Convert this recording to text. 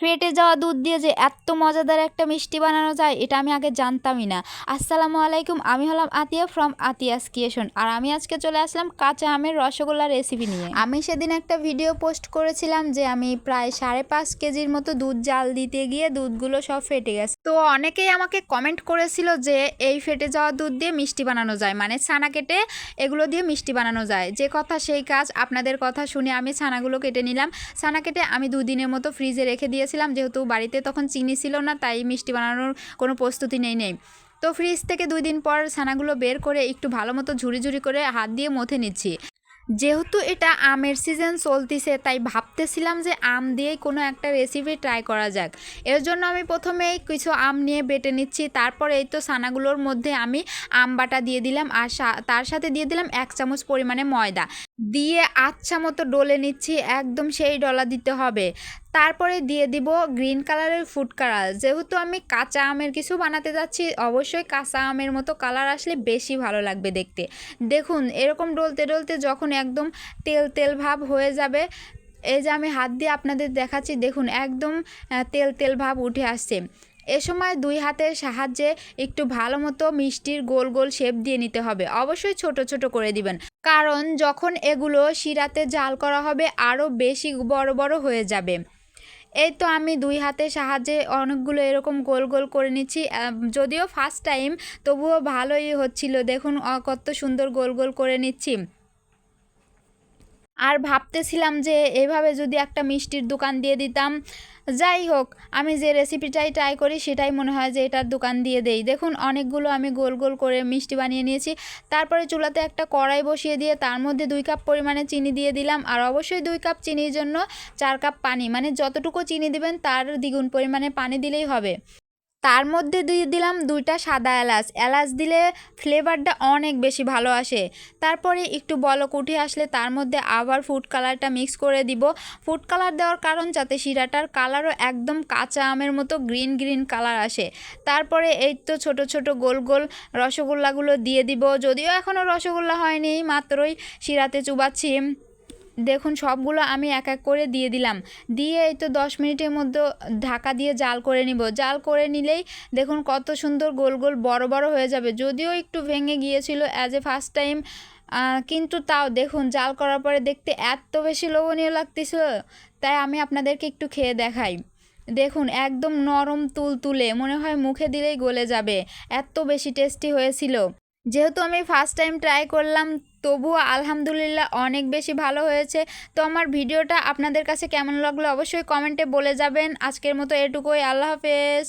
ফেটে যাওয়া দুধ দিয়ে যে এত মজাদার একটা মিষ্টি বানানো যায়, এটা আমি আগে জানতামই না। আসসালামু আলাইকুম, আমি হলাম আতিয়া ফ্রম আতিয়াস ক্রিয়েশন আর আমি আজকে চলে আসলাম কাঁচা আমের রসগোল্লা রেসিপি নিয়ে। আমি সেদিন একটা ভিডিও পোস্ট করেছিলাম যে আমি প্রায় সাড়ে পাঁচ কেজির মতো দুধ জাল দিতে গিয়ে দুধগুলো সব ফেটে গেছে। তো অনেকেই আমাকে কমেন্ট করেছিল যে এই ফেটে যাওয়া দুধ দিয়ে মিষ্টি বানানো যায় মানে ছানা কেটে এগুলো দিয়ে মিষ্টি বানানো যায়। যে কথা সেই কাজ, আপনাদের কথা শুনে আমি ছানাগুলো কেটে নিলাম। ছানা কেটে আমি দুদিনের মতো ফ্রিজে রেখে দিয়েছিলাম যেহেতু বাড়িতে তখন চিনি ছিল না, তাই মিষ্টি বানানোর কোনো প্রস্তুতি নেই নেই। তো ফ্রিজ থেকে দুই দিন পর ছানাগুলো বের করে একটু ভালো মতো ঝুড়ি ঝুড়ি করে হাত দিয়ে মথে নিচ্ছি। যেহেতু এটা আমের সিজন চলতিছে, তাই ভাবতেছিলাম যে আম দিয়েই কোনো একটা রেসিপি ট্রাই করা যাক। এর জন্য আমি প্রথমেই কিছু আম নিয়ে বেটে নিচ্ছি, তারপর এই তো ছানাগুলোর মধ্যে আমি আম বাটা দিয়ে দিলাম, আর তার সাথে দিয়ে দিলাম এক চামচ পরিমাণে ময়দা। দিয়ে আচ্ছা মতো ডলে নিচ্ছি, একদম সেই ডলা দিতে হবে। তারপরে দিয়ে দিব গ্রিন কালারের ফুড কালার। যেহেতু আমি কাঁচা আমের কিছু বানাতে যাচ্ছি, অবশ্যই কাঁচা আমের মতো কালার আসলে বেশি ভালো লাগবে দেখতে। দেখুন, এরকম ডলতে ডলতে যখন একদম তেল তেল ভাব হয়ে যাবে, এই যে আমি হাত দিয়ে আপনাদের দেখাচ্ছি, দেখুন একদম তেল তেল ভাব উঠে আসছে। এ সময় দুই হাতের সাহায্যে একটু ভালো মতো মিষ্টির গোল গোল শেপ দিয়ে নিতে হবে। অবশ্যই ছোট ছোট করে দিবেন। কারণ যখন এগুলো শিরাতে জাল করা হবে আরও বেশি বড় বড় হয়ে যাবে। এই তো আমি দুই হাতের সাহায্যে অনেকগুলো এরকম গোল গোল করে নিচ্ছি। যদিও ফার্স্ট টাইম তবুও ভালোই হচ্ছিল। দেখুন কত সুন্দর গোল গোল করে নিচ্ছি। আর ভাবতেছিলাম যে এভাবে যদি একটা মিষ্টির দোকান দিয়ে দিতাম, যাই হোক, আমি যে রেসিপিটাই ট্রাই করি সেটাই মনে হয় যে এটার দোকান দিয়ে দেই। দেখুন, অনেকগুলো আমি গোল গোল করে মিষ্টি বানিয়ে নিয়েছি। তারপরে চুলাতে একটা কড়াই বসিয়ে দিয়ে তার মধ্যে দুই কাপ পরিমাণে চিনি দিয়ে দিলাম। আর অবশ্যই দুই কাপ চিনির জন্য চার কাপ পানি। মানে যতটুকু চিনি দিবেন, তার দ্বিগুণ পরিমাণে পানি দিলেই হবে। তার মধ্যে দিয়ে দিলাম দুইটা সাদা এলাচ। এলাচ দিলে ফ্লেভারটা অনেক বেশি ভালো আসে। তারপরে একটু বলক উঠে আসলে তার মধ্যে আবার ফুড কালারটা মিক্স করে দিব। ফুড কালার দেওয়ার কারণ যাতে শিরাটার কালারও একদম কাঁচা আমের মতো গ্রিন গ্রিন কালার আসে। তারপরে এই তো ছোট ছোট গোল গোল রসগোল্লাগুলো দিয়ে দিব। যদিও এখনও রসগোল্লা হয়নি, মাত্রই শিরাতে চুবাচ্ছি। দেখুন, সবগুলো আমি এক এক করে দিয়ে দিলাম। দিয়ে এই তো দশ মিনিটের মধ্যে ঢাকা দিয়ে জাল করে নিব। জাল করে নিলেই দেখুন কত সুন্দর গোল গোল বড় বড় হয়ে যাবে। যদিও একটু ভেঙে গিয়েছিল অ্যাজ এ ফার্স্ট টাইম কিন্তু তাও দেখুন, জাল করার পরে দেখতে এত বেশি লোভনীয় লাগতেছিল, তাই আমি আপনাদেরকে একটু খেয়ে দেখাই। দেখুন, একদম নরম তুল তুলে, মনে হয় মুখে দিলেই গলে যাবে। এত বেশি টেস্টি হয়েছিল। যেহেতু আমি ফার্স্ট টাইম ট্রাই করলাম তবুও আলহামদুলিল্লাহ অনেক বেশি ভালো হয়েছে। তো আমার ভিডিওটা আপনাদের কাছে কেমন লাগল অবশ্যই কমেন্টে বলে যাবেন। আজকের মতো এটুকুই, আল্লাহ হাফেজ।